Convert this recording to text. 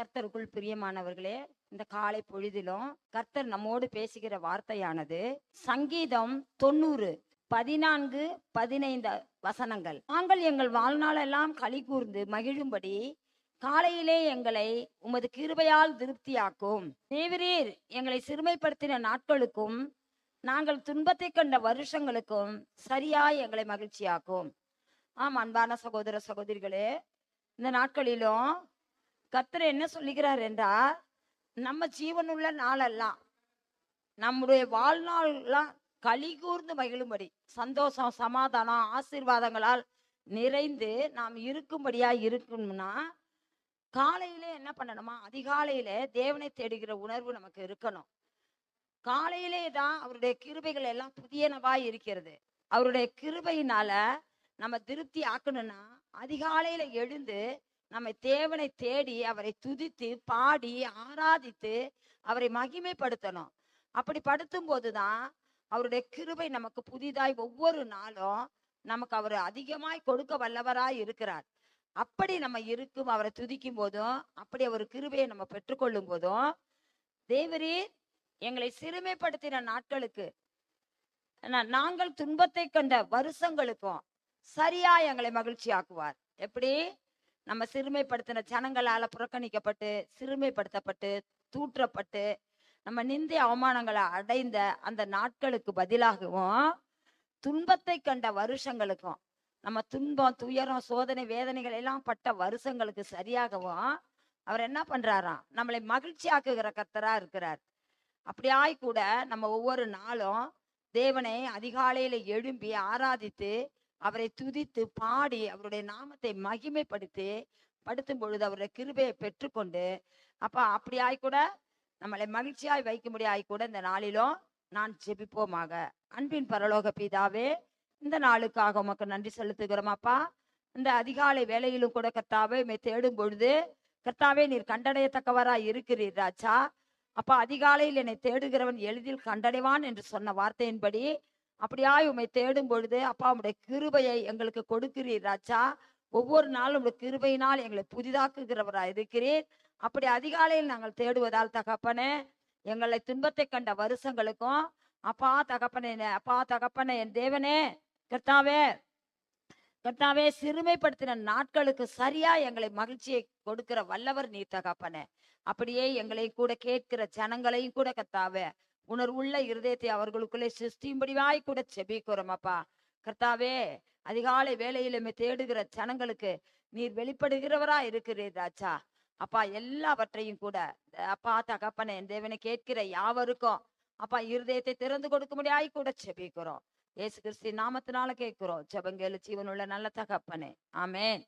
கர்த்தருக்குள் பிரியமானவர்களே இந்த காலை பொழுதிலும் கர்த்தர் நம்மோடு பேசுகிற வார்த்தையானது சங்கீதம் தொண்ணூறு பதினான்கு பதினைந்து வசனங்கள். நாங்கள் எங்கள் வாழ்நாளெல்லாம் களி கூர்ந்து மகிழும்படி காலையிலே எங்களை உமது கிருபையால் திருப்தியாக்கும். தேவரீர் எங்களை சிறுமைப்படுத்தின நாட்களுக்கும் நாங்கள் துன்பத்தை கண்ட வருஷங்களுக்கும் சரியாய் எங்களை மகிழ்ச்சியாக்கும். ஆம் அன்பான சகோதர சகோதரிகளே இந்த நாட்களிலும் கர்த்தர் என்ன சொல்லுகிறார் என்றால் நம்ம ஜீவனுள்ள நாளெல்லாம் நம்முடைய வாழ்நாள்லாம் களி கூர்ந்து மகிழும்படி சந்தோஷம் சமாதானம் ஆசீர்வாதங்களால் நிறைந்து நாம் இருக்கும்படியா இருக்கணும்னா காலையில என்ன பண்ணணுமா? அதிகாலையில தேவனை தேடுகிற உணர்வு நமக்கு இருக்கணும். காலையிலே தான் அவருடைய கிருபைகள் எல்லாம் புதியனவா இருக்கிறது. அவருடைய கிருபையினால நம்ம திருப்தி ஆக்கணும்னா அதிகாலையில எழுந்து நம்ம தேவனை தேடி அவரை துதித்து பாடி ஆராதித்து அவரை மகிமைப்படுத்தணும். அப்படி படுத்தும் போதுதான் அவருடைய கிருபை நமக்கு புதிதாய் ஒவ்வொரு நாளும் நமக்கு அவர் அதிகமாய் கொடுக்க வல்லவராய் இருக்கிறார். அப்படி நம்ம இருக்கும் அவரை துதிக்கும் போதும் அப்படி அவர் கிருபையை நம்ம பெற்றுக்கொள்ளும் போதும் தேவரே எங்களை சிறுமைப்படுத்தின நாட்களுக்கு நாங்கள் துன்பத்தை கண்ட வருஷங்களுக்கும் சரியா எங்களை மகிழ்ச்சி ஆக்குவார் எப்படி? நம்ம சிறுமைப்படுத்தின ஜனங்களால புறக்கணிக்கப்பட்டு சிறுமைப்படுத்தப்பட்டு தூற்றப்பட்டு நம்ம நிந்தி அவமானங்களை அடைந்த அந்த நாட்களுக்கு பதிலாகவும் துன்பத்தை கண்ட வருஷங்களுக்கும் நம்ம துன்பம் துயரம் சோதனை வேதனைகள் எல்லாம் பட்ட வருஷங்களுக்கு சரியாகவும் அவர் என்ன பண்றாராம்? நம்மளை மகிழ்ச்சி ஆக்குகிற கர்த்தரா இருக்கிறார். அப்படியாய் கூட நம்ம ஒவ்வொரு நாளும் தேவனை அதிகாலையில எழும்பி ஆராதித்து அவரை துதித்து பாடி அவருடைய நாமத்தை மகிமைப்படுத்தி படுத்தும் பொழுது அவருடைய கிருபையை பெற்றுக்கொண்டு அப்ப அப்படி கூட நம்மளை மகிழ்ச்சியாய் வைக்கும்படியாய் கூட இந்த நாளிலும் நான் ஜெபிப்போமாக. அன்பின் பரலோக பிதாவே இந்த நாளுக்காக உமக்கு நன்றி செலுத்துகிறோம் அப்பா. இந்த அதிகாலை வேலையிலும் கூட கர்த்தாவே மே தேடும் பொழுது கர்த்தாவே நீர் கண்டடையத்தக்கவராய் இருக்கிறீர் ராஜா. அப்பா அதிகாலையில் என்னை தேடுகிறவன் எளிதில் கண்டடைவான் என்று சொன்ன வார்த்தையின்படி அப்படியாய் உம்மை தேடும் பொழுது அப்பா உடைய கிருபையை எங்களுக்கு கொடுக்கிறீர் ராஜா. ஒவ்வொரு நாளும் உடைய கிருபையினால் எங்களை புதிதாக்குகிறவராய் இருக்கிறீர். அப்படி அதிகாலையில் நாங்கள் தேடுவதால் தகப்பனே எங்களை துன்பத்தை கண்ட வருஷங்களுக்கும் அப்பா தகப்பனே அப்பா தகப்பனே என் தேவனே கர்த்தாவே கர்த்தாவே சிறுமைப்படுத்தின நாட்களுக்கு சரியா எங்களை மகிழ்ச்சியை கொடுக்கிற வல்லவர் நீ தகப்பனே. அப்படியே எங்களை கூட கேட்கிற ஜனங்களையும் கூட கர்த்தாவே உணர்வுள்ள இருதயத்தை அவர்களுக்குள்ளே சிருஷ்டியும்படிவாய் கூட செபிக்கிறோம் அப்பா. கர்த்தாவே அதிகாலை வேலையிலுமே தேடுகிற ஜனங்களுக்கு நீர் வெளிப்படுகிறவரா இருக்கிறீர் ராஜா. அப்பா எல்லாவற்றையும் கூட அப்பா தகப்பனே என் தேவனை கேட்கிற யாவருக்கும் அப்பா இருதயத்தை திறந்து கொடுக்க முடியாய் கூட செபிக்கிறோம். ஏசு கிறிஸ்தி நாமத்தினால கேட்கிறோம். ஜபங்கேலு ஜீவனுள்ள நல்ல தகப்பனே. ஆமேன்.